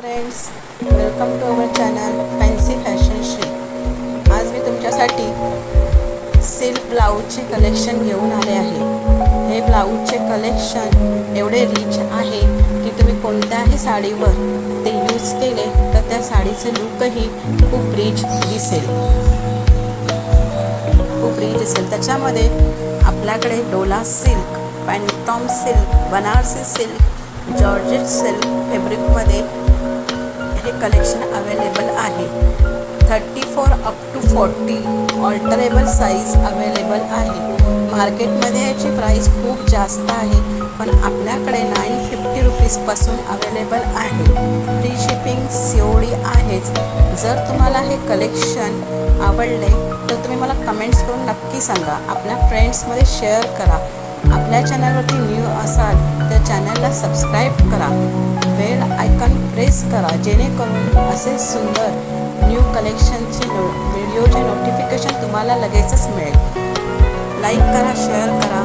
Friends welcome to our channel fancy fashion Shri आज मी तुमच्यासाठी सिल्क ब्लाऊजचे कलेक्शन घेऊन आले आहे. हे ब्लाऊजचे कलेक्शन एवढे रिच आहे की तुम्ही कोणत्याही साडीवर ते यूज केले तर त्या साडीचे लुकही खूप रिच दिसेल. खूप रिच दिसेल. त्याच्यामध्ये आपल्याकडे Dola silk phantom silk Banarasi silk georgette silk collection available आहे. Thirty four up to forty alterable size available आहे. मार्केटमध्ये याची प्राईस खूप जास्त आहे पण आपल्याकडे नाईन फिफ्टी रुपीजपासून अवेलेबल आहे. फ्री शिपिंग सीओडी आहेच. जर तुम्हाला हे कलेक्शन आवडले तर तुम्ही मला कमेंट्स करून नक्की सांगा. आपल्या फ्रेंड्समध्ये शेअर करा. आपल्या चॅनलवरती न्यू असाल तर चॅनलला सबस्क्राईब करा. बेल आयकॉन प्रेस करा जेणेकरून असे सुंदर न्यू कलेक्शनचे नो व्हिडिओचे नोटिफिकेशन तुम्हाला लगेचच मिळेल. लाईक करा शेअर करा.